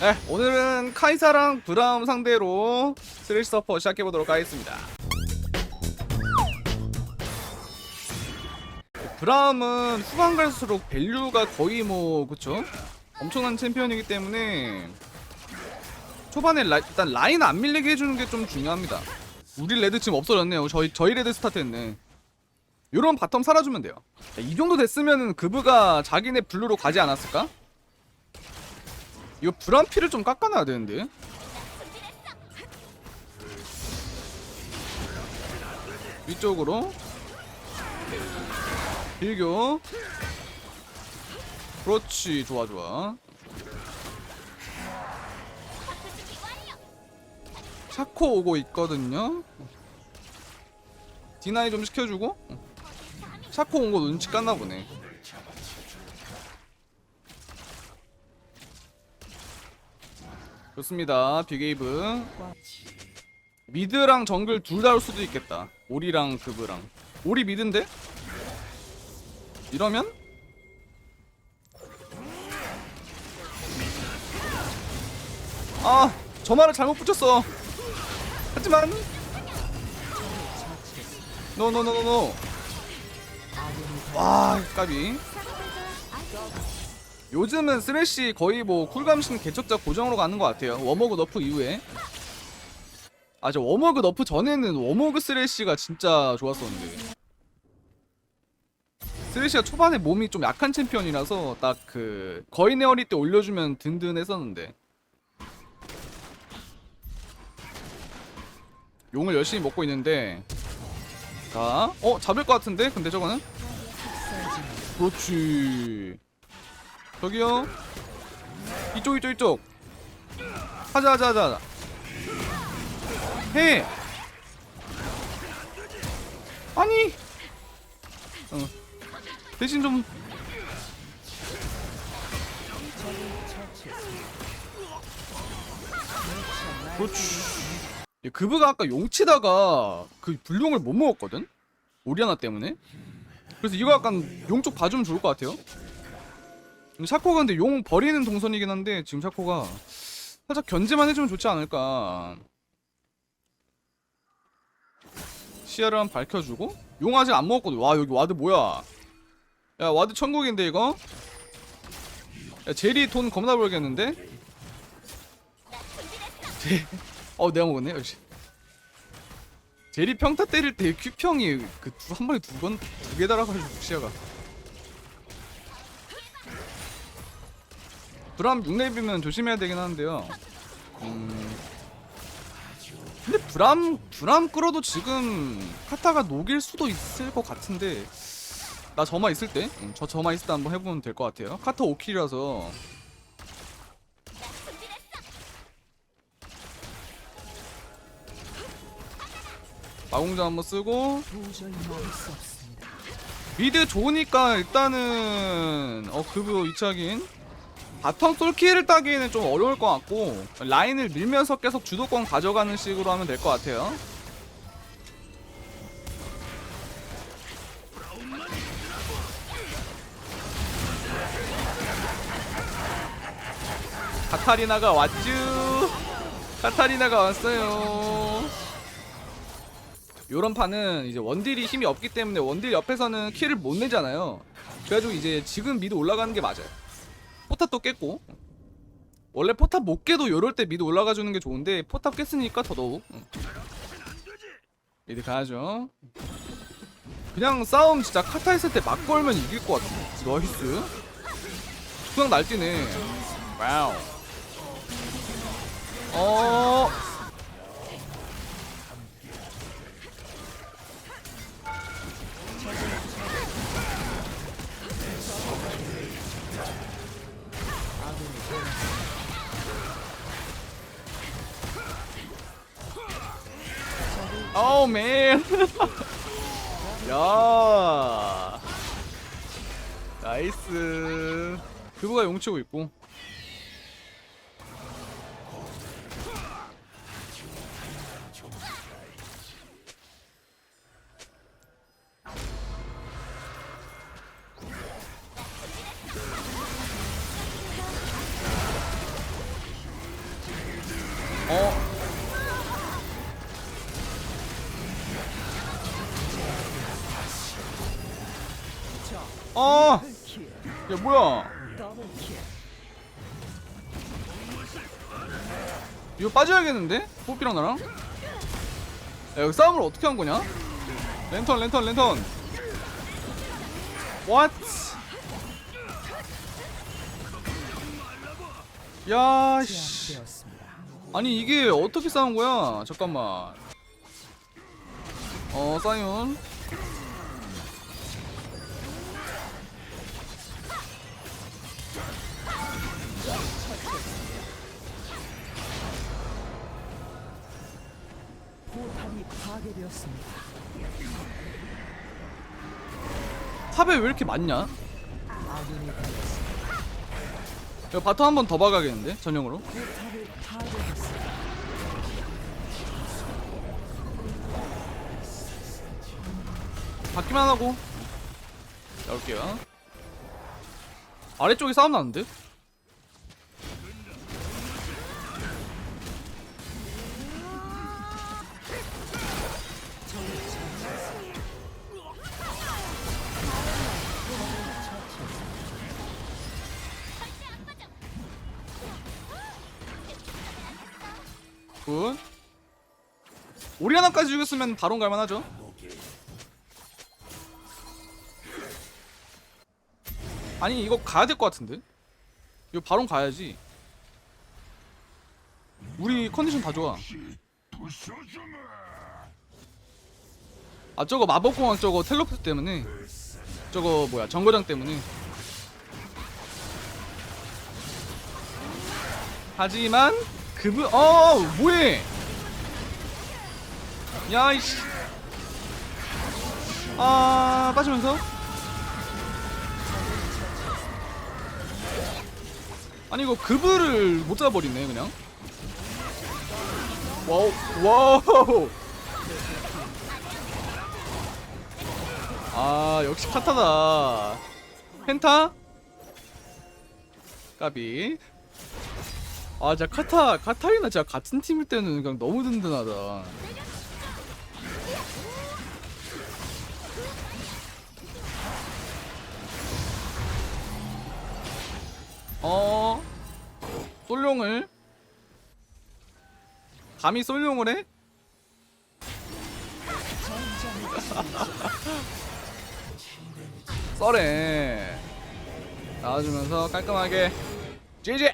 네, 오늘은 카이사랑 브라움 상대로 스레시 서퍼 시작해보도록 하겠습니다. 브라움은 후반 갈수록 밸류가 거의 뭐 그쵸? 엄청난 챔피언이기 때문에 초반에 라, 일단 라인 안 밀리게 해주는 게 좀 중요합니다. 우리 레드 지금 없어졌네요. 저희 저희 레드 스타트했네. 요런 바텀 살아주면 돼요. 이 정도 됐으면 그브가 자기네 블루로 가지 않았을까? 이거 브란피를 좀 깎아놔야 되는데. 위쪽으로. 빌교. 그렇지 좋아 좋아. 샤코 오고 있거든요. 디나이 좀 시켜주고. 샤코 온 거 눈치 깠나 보네 좋습니다. 빅웨이브 미드랑 정글 둘 다 올 수도 있겠다. 오리랑 그브랑. 오리 미드인데? 이러면? 아 저 말을 잘못 붙였어. 하지만. 노노노노노 와 까비 요즘은 쓰레쉬 거의 뭐 쿨감신 개척자 고정으로 가는 것 같아요. 워머그 너프 이후에. 아 저 워머그 너프 전에는 워머그 쓰레쉬가 진짜 좋았었는데. 쓰레쉬가 초반에 몸이 좀 약한 챔피언이라서 딱 그 거인의 어리 때 올려주면 든든했었는데. 용을 열심히 먹고 있는데. 자, 어 잡을 것 같은데? 근데 저거는? 그렇지 저기요. 이쪽 이쪽 이쪽. 하자 하자 하자 해 아니. 어. 대신 좀. 그렇지. 야, 그브가 아까 용치다가 그 불용을 못 먹었거든? 오리아나 때문에? 그래서 이거 약간 용쪽 봐주면 좋을 것 같아요 샤코가 근데 용 버리는 동선이긴 한데 지금 샤코가 살짝 견제만 해주면 좋지 않을까. 시야를 한번 밝혀주고 용 아직 안 먹었거든. 와 여기 와드 뭐야? 야 와드 천국인데 이거? 야 제리 돈 겁나 벌겠는데? 제... 어 내가 먹었네 역시. 제리 평타 때릴 때 큐평이 그 한 번에 두 번 두 개 달아가지고 시야가 브람 6렙이면 조심해야 되긴 하는데요. 음. 근데 브람 브람 끌어도 지금 카타가 녹일 수도 있을 것 같은데 나 저마 있을 때, 음, 저 저마 있을 때 한번 해보면 될 것 같아요. 카타 5킬이라서 마공자 한번 쓰고 미드 좋으니까 일단은 어 그브 이차긴 바텀 솔키를 따기에는 좀 어려울 것 같고 라인을 밀면서 계속 주도권 가져가는 식으로 하면 될 것 같아요. 카타리나가 왔쥬! 카타리나가 왔어요. 요런 판은 이제 원딜이 힘이 없기 때문에 원딜 옆에서는 킬을 못 내잖아요. 그래가지고 이제 지금 미드 올라가는 게 맞아요 포탑도 깼고. 원래 포탑 못 깨도 요럴 때 미드 올라가 주는 게 좋은데 포탑 깼으니까 더더욱. 응. 미드 가야죠. 그냥 싸움 진짜 카타 했을 때 막 걸면 이길 것 같아. 나이스. 그냥 날뛰네. 와우. 어 Oh man. 야. 나이스. 그거가 용치고 있고. 어. 야 뭐야? 이거 빠져야겠는데? 뽀삐랑 나랑? 야 여기 싸움을 어떻게 한 거냐? 랜턴 랜턴 랜턴 What? 야 씨. 아니 이게 어떻게 싸운 거야? 잠깐만 어 사이온 파괴되었습니다. 탑에 왜 이렇게 많냐? 아군이 되었습니다. 이거 바텀 한 번 더 박아야겠는데 전용으로 포탑을 파괴했습니다. 받기만 하고 나올게요 아래쪽에 싸움 나는데? 굿. 오리아나까지 죽였으면 바론 갈만하죠? 아니 이거 가야 될 것 같은데? 이거 바론 가야지. 우리 컨디션 다 좋아. 아 저거 마법공학 저거 텔로포트 때문에. 저거 뭐야 정거장 때문에. 하지만 그분 어 뭐해? 야 이씨. 아 빠지면서? 아니 이거 급을 못 잡아버리네 그냥. 와우 와우. 아 역시 카타다. 펜타? 까비 아 진짜 카타 카타리나 진짜 같은 팀일 때는 그냥 너무 든든하다. 어? 솔룡을? 감히 솔룡을 해? 썰에 나와주면서 깔끔하게. GG